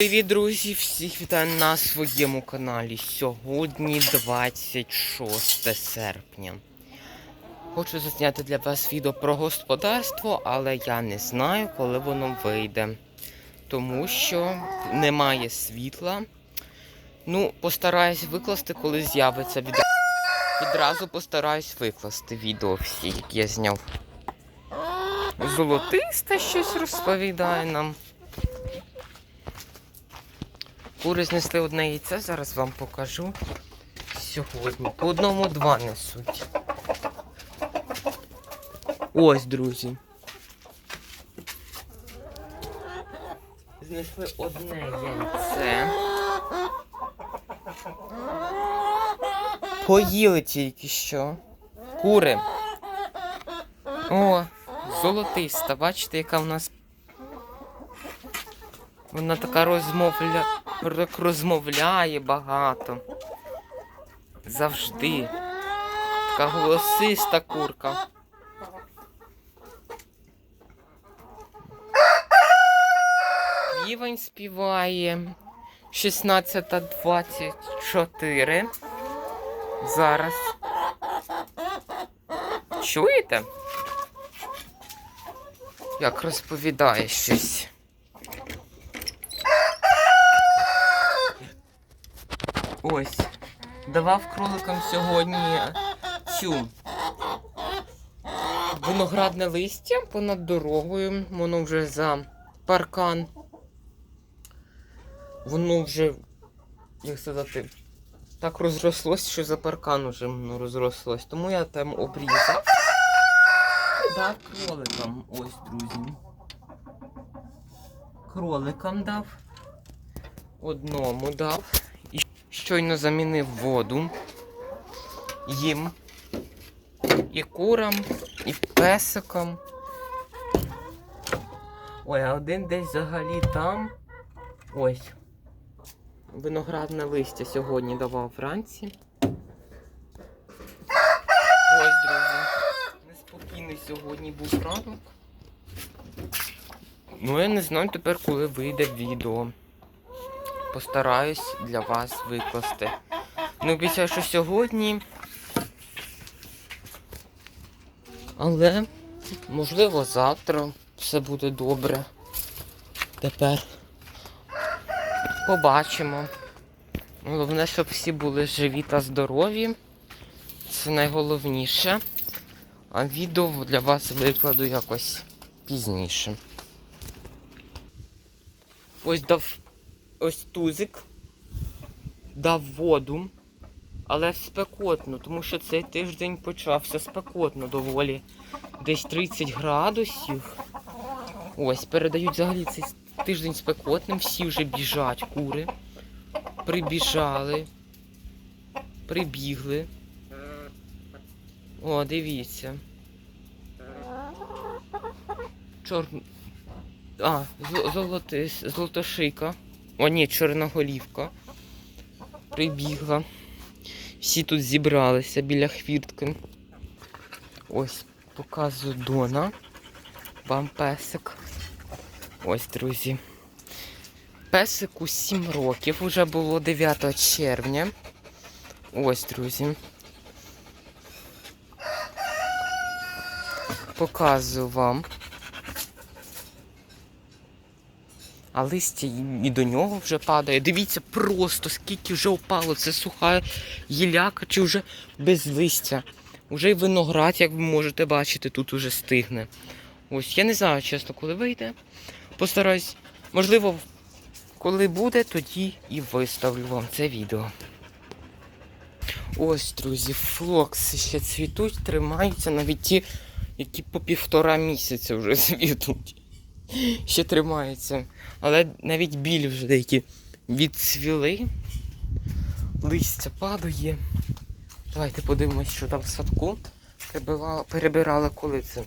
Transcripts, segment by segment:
Привіт, друзі! Всіх вітаю на своєму каналі. Сьогодні 26 серпня. Хочу засняти для вас відео про господарство, але я не знаю, коли воно вийде. Тому що немає світла. Ну, постараюсь викласти, коли з'явиться відео. Відразу постараюсь викласти відео всі, які я зняв. Золотиста щось розповідає нам. Кури знесли одне яйце, зараз вам покажу. Сьогодні. По одному два несуть. Ось, друзі. Знесли одне яйце. Поїли тільки що. Кури. О, золотиста. Бачите, яка в нас. Вона така розмовля... розмовляє багато. Завжди. Така голосиста курка. Півень співає 16.24. Зараз. Чуєте? Як розповідає щось. Ось. Давав кроликам сьогодні цю виноградне листя понад дорогою. Воно вже за паркан. Воно вже, як сказати, так розрослось, що за паркан вже воно розрослось. Тому я там обрізав. Дав кроликам. Ось, друзі. Кроликам дав. Одному дав. Щойно замінив воду їм, і курам, і песикам. Ой, а один десь взагалі там. Ось. Виноградне листя сьогодні давав вранці. Ось, друзі. Неспокійний сьогодні був ранок. Ну, я не знаю тепер, коли вийде відео постараюсь для вас викласти. Не обіцяю, що сьогодні. Але, можливо, завтра все буде добре. Тепер побачимо. Головне, щоб всі були живі та здорові. Це найголовніше. А відео для вас викладу якось пізніше. Ось дав ось тузик дав воду, але спекотно, тому що цей тиждень почався спекотно доволі. Десь 30 градусів. Ось, передають взагалі цей тиждень спекотним, всі вже біжать кури. Прибіжали, прибігли. О, дивіться. Чорт. А, зо- золотис, золотошика. О, ні, чорноголівка. Прибігла. Всі тут зібралися біля хвіртки. Ось, показую Дона. Вам песик. Ось, друзі. Песику 7 років. Уже було 9 червня. Ось, друзі. Показую вам. А листя і- до нього вже падає. Дивіться просто, скільки вже впало. Це суха гіляка чи вже без листя. Уже й виноград, як ви можете бачити, тут уже стигне. Ось, я не знаю, чесно, коли вийде. Постараюсь, можливо, коли буде, тоді і виставлю вам це відео. Ось, друзі, флокси ще цвітуть, тримаються навіть ті, які по півтора місяця вже цвітуть. Ще тримаються. Але навіть білі вже деякі відцвіли. Листя падає. Давайте подивимось, що там в садку. Перебирали коли це.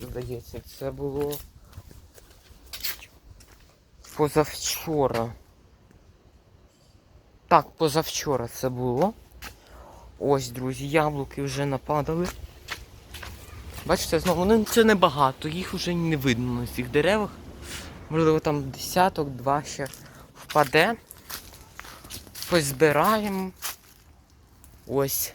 Здається, це було позавчора. Так, позавчора це було. Ось, друзі, яблуки вже нападали. Бачите, знову, ну це небагато, їх вже не видно на цих деревах. Можливо, там десяток, два ще впаде. Позбираємо. Ось.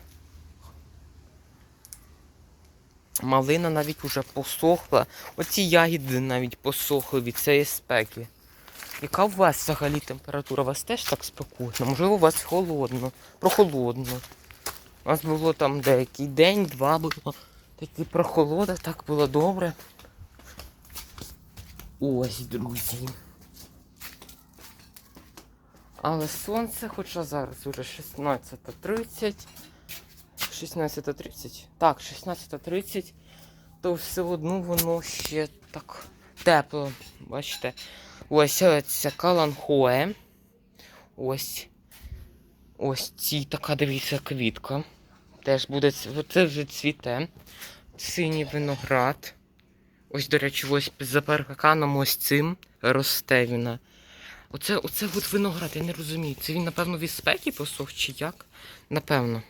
Малина навіть уже посохла. Оці ягіди навіть посохли від цієї спеки. Яка у вас взагалі температура? У вас теж так спекотно? Можливо, у вас холодно, прохолодно. У нас було там деякий день, два було. Такі прохолода, так було добре. Ось, друзі. Але сонце, хоча зараз уже 16.30. 16.30. Так, 16.30, то все одно воно ще так тепло. Бачите? Ось е, ця каланхоe. Ось. Ось ці така, дивіться, квітка. Теж буде це вже цвіте. Синій виноград. Ось, до речі, ось за парканом ось цим росте він. Оце, оце от виноград, я не розумію. Це він, напевно, від спеки посох чи як? Напевно.